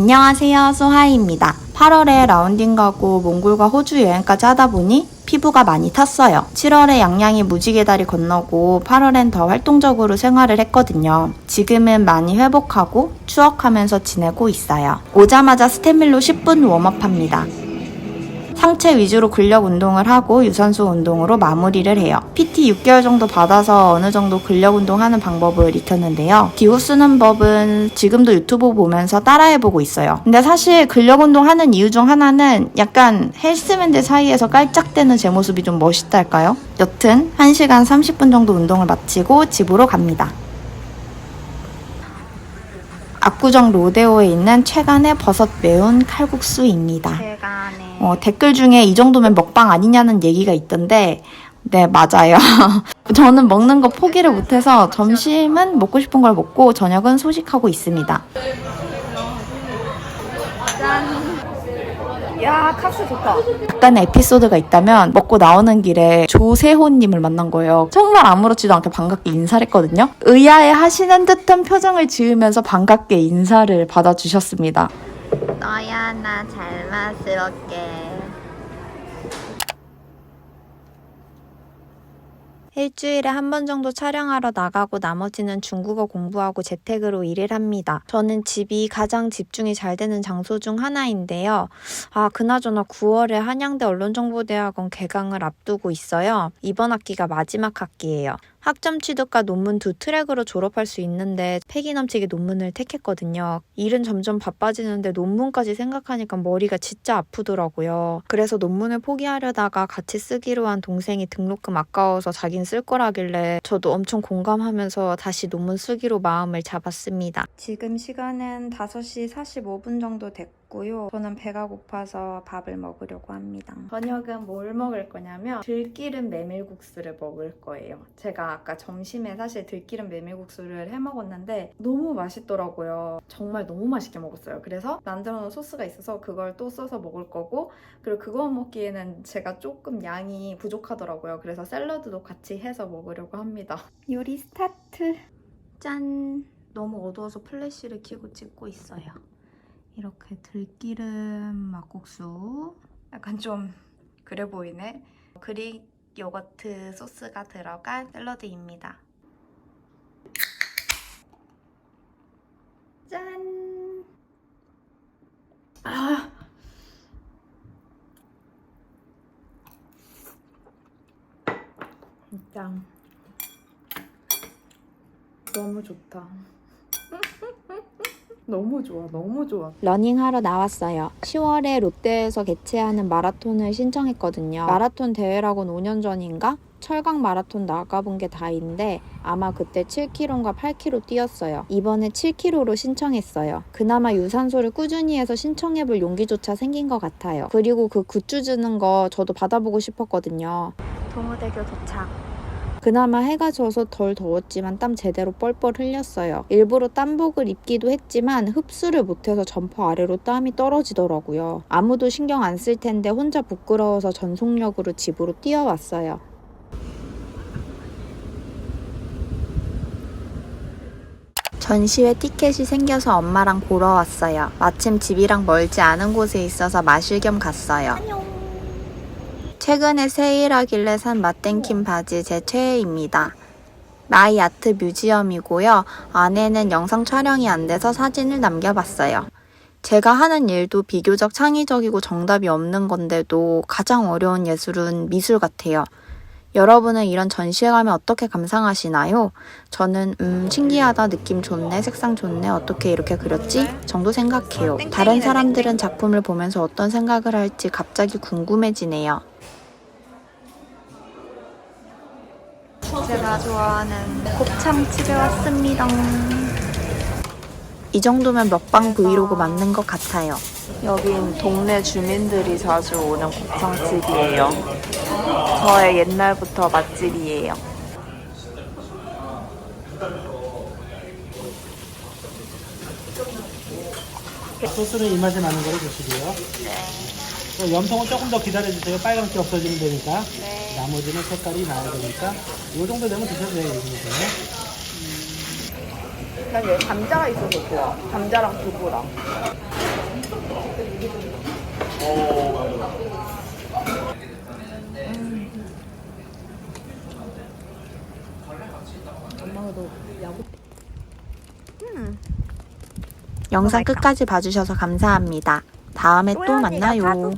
안녕하세요, 소하이입니다. 8월에 라운딩 가고 몽골과 호주 여행까지 하다 보니 피부가 많이 탔어요. 7월에 양양이 무지개 다리 건너고 8월엔 더 활동적으로 생활을 했거든요. 지금은 많이 회복하고 추억하면서 지내고 있어요. 오자마자 스테밀로 10분 웜업합니다. 상체 위주로 근력 운동을 하고 유산소 운동으로 마무리를 해요. PT 6개월 정도 받아서 어느 정도 근력 운동하는 방법을 익혔는데요. 기구 쓰는 법은 지금도 유튜브 보면서 따라해보고 있어요. 근데 사실 근력 운동하는 이유 중 하나는 약간 헬스맨들 사이에서 깔짝대는 제 모습이 좀 멋있달까요? 여튼 1시간 30분 정도 운동을 마치고 집으로 갑니다. 압구정 로데오에 있는 최간의 버섯 매운 칼국수입니다. 대간에 어, 댓글 중에 이 정도면 먹방 아니냐는 얘기가 있던데, 네, 맞아요. 저는 먹는 거 포기를 못해서 점심은 먹고 싶은 걸 먹고 저녁은 소식하고 있습니다. 야 카스 좋다 일단 에피소드가 있다면 먹고 나오는 길에 조세호님을 만난 거예요. 정말 아무렇지도 않게 반갑게 인사를 했거든요. 의아해 하시는 듯한 표정을 지으면서 반갑게 인사를 받아주셨습니다. 너야 나 잘맛스럽게 일주일에 한 번 정도 촬영하러 나가고 나머지는 중국어 공부하고 재택으로 일을 합니다. 저는 집이 가장 집중이 잘 되는 장소 중 하나인데요. 아, 그나저나 9월에 한양대 언론정보대학원 개강을 앞두고 있어요. 이번 학기가 마지막 학기예요. 학점 취득과 논문 두 트랙으로 졸업할 수 있는데 패기 넘치게 논문을 택했거든요. 일은 점점 바빠지는데 논문까지 생각하니까 머리가 진짜 아프더라고요. 그래서 논문을 포기하려다가 같이 쓰기로 한 동생이 등록금 아까워서 자긴 쓸 거라길래 저도 엄청 공감하면서 다시 논문 쓰기로 마음을 잡았습니다. 지금 시간은 5시 45분 정도 됐고 요. 저는 배가 고파서 밥을 먹으려고 합니다. 저녁은 뭘 먹을 거냐면 들기름 메밀국수를 먹을 거예요. 제가 아까 점심에 사실 들기름 메밀국수를 해 먹었는데 너무 맛있더라고요. 정말 너무 맛있게 먹었어요. 그래서 만들어 놓은 소스가 있어서 그걸 또 써서 먹을 거고 그리고 그거 먹기에는 제가 조금 양이 부족하더라고요. 그래서 샐러드도 같이 해서 먹으려고 합니다. 요리 스타트. 짠. 너무 어두워서 플래시를 켜고 찍고 있어요. 이렇게 들기름 막국수. 약간 좀 그래 보이네. 그릭 요거트 소스가 들어간 샐러드입니다. 짠! 아! 진짜 너무 좋다. 너무 좋아, 너무 좋아. 러닝하러 나왔어요. 10월에 롯데에서 개최하는 마라톤을 신청했거든요. 마라톤 대회라고는 5년 전인가? 철강 마라톤 나가본 게 다인데 아마 그때 7km인가 8km 뛰었어요. 이번에 7km로 신청했어요. 그나마 유산소를 꾸준히 해서 신청해볼 용기조차 생긴 것 같아요. 그리고 그 굿즈 주는 거 저도 받아보고 싶었거든요. 동호대교 도착 그나마 해가 져서 덜 더웠지만 땀 제대로 뻘뻘 흘렸어요. 일부러 땀복을 입기도 했지만 흡수를 못해서 점퍼 아래로 땀이 떨어지더라고요. 아무도 신경 안 쓸 텐데 혼자 부끄러워서 전속력으로 집으로 뛰어왔어요. 전시회 티켓이 생겨서 엄마랑 보러 왔어요. 마침 집이랑 멀지 않은 곳에 있어서 마실 겸 갔어요. 최근에 세일하길래 산 맛땡킴 바지 제 최애입니다. 마이 아트 뮤지엄이고요. 안에는 영상 촬영이 안 돼서 사진을 남겨봤어요. 제가 하는 일도 비교적 창의적이고 정답이 없는 건데도 가장 어려운 예술은 미술 같아요. 여러분은 이런 전시회 가면 어떻게 감상하시나요? 저는 음 신기하다 느낌 좋네 색상 좋네 어떻게 이렇게 그렸지 정도 생각해요. 다른 사람들은 작품을 보면서 어떤 생각을 할지 갑자기 궁금해지네요. 제가 좋아하는 곱창 집에 왔습니다. 이 정도면 먹방 브이로그 맞는 것 같아요. 여긴 동네 주민들이 자주 오는 곱창집이에요. 저의 옛날부터 맛집이에요. 소스는 입맛에 맞는 거로 주시고요. 네. 염통은 조금 더 기다려주세요. 빨간기 없어지면 되니까. 나머지는 색깔이 나야 되니까. 이 정도 되면 드셔도 돼요. 이 정도는. 난 여기 감자가 있어서 좋아. 감자랑 두부랑. 영상 끝까지 봐주셔서 감사합니다. 다음에 또 만나요.